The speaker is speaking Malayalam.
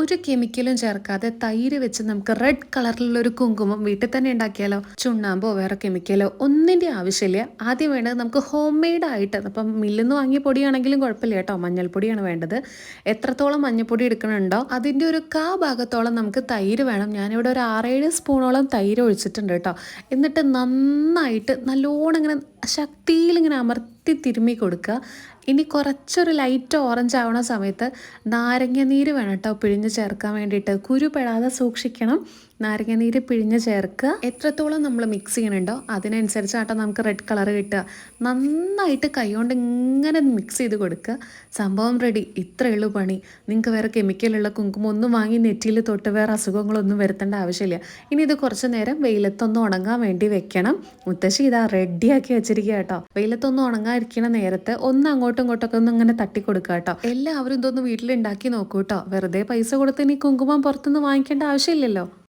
ഒരു കെമിക്കലും ചേർക്കാതെ തൈര് വെച്ച് നമുക്ക് റെഡ് കളറിലുള്ള ഒരു കുങ്കുമം വീട്ടിൽ തന്നെ ഉണ്ടാക്കിയാലോ? ചുണ്ണാമ്പോ വേറെ കെമിക്കലോ ഒന്നിന്റെ ആവശ്യമില്ല. ആദ്യം വേണ്ടത് നമുക്ക് ഹോം മെയ്ഡ് ആയിട്ട് അപ്പം മില്ലിൽ നിന്ന് വാങ്ങിയ പൊടിയാണെങ്കിലും കുഴപ്പമില്ല കേട്ടോ. മഞ്ഞൾപ്പൊടിയാണ് വേണ്ടത്. എത്രത്തോളം മഞ്ഞൾപ്പൊടി എടുക്കണുണ്ടോ അതിന്റെ ഒരു കാ ഭാഗത്തോളം നമുക്ക് തൈര് വേണം. ഞാനിവിടെ ഒരു ആറേഴ് സ്പൂണോളം തൈര് ഒഴിച്ചിട്ടുണ്ട് കേട്ടോ. എന്നിട്ട് നന്നായിട്ട് നല്ലോണം ഇങ്ങനെ ശക്തിയിൽ ഇങ്ങനെ അമർത്തി തിരുമ്മി കൊടുക്കുക. ഇനി കുറച്ചൊരു ലൈറ്റ് ഓറഞ്ച് ആവണ സമയത്ത് നാരങ്ങ നീര് വേണം കേട്ടോ പിഴിഞ്ഞ് ചേർക്കാൻ വേണ്ടിയിട്ട്. കുരു പെടാതെ സൂക്ഷിക്കണം. നാരങ്ങ നീര് പിഴിഞ്ഞ് ചേർക്കുക. എത്രത്തോളം നമ്മൾ മിക്സ് ചെയ്യണുണ്ടോ അതിനനുസരിച്ചാട്ടോ നമുക്ക് റെഡ് കളർ കിട്ടുക. നന്നായിട്ട് കൈകൊണ്ട് ഇങ്ങനെ മിക്സ് ചെയ്ത് കൊടുക്കുക. സംഭവം റെഡി ഇത്രയേ ഉള്ളൂ പണി. നിങ്ങൾക്ക് വേറെ കെമിക്കലുള്ള കുങ്കുമം ഒന്നും വാങ്ങി നെറ്റിയിൽ തൊട്ട് വേറെ അസുഖങ്ങളൊന്നും വരുത്തേണ്ട ആവശ്യമില്ല. ഇനി ഇത് കുറച്ച് നേരം വെയിലത്തൊന്ന് ഉണങ്ങാൻ വേണ്ടി വെക്കണം. മുത്തശ്ശി ഇതാ റെഡിയാക്കി വെച്ചിരിക്കുക കേട്ടോ. വെയിലത്തൊന്നും ഉണങ്ങാതിരിക്കണ നേരത്ത് ഒന്ന് അങ്ങോട്ടും ഇങ്ങോട്ടൊക്കെ ഒന്ന് ഇങ്ങനെ തട്ടി കൊടുക്കുക കേട്ടോ. എല്ലാവരും ഇതൊന്ന് വീട്ടിൽ ഉണ്ടാക്കി നോക്കൂ കേട്ടോ. വെറുതെ പൈസ കൊടുത്ത് ഇനി കുങ്കുമം പുറത്തുനിന്ന് വാങ്ങിക്കേണ്ട ആവശ്യമില്ലല്ലോ.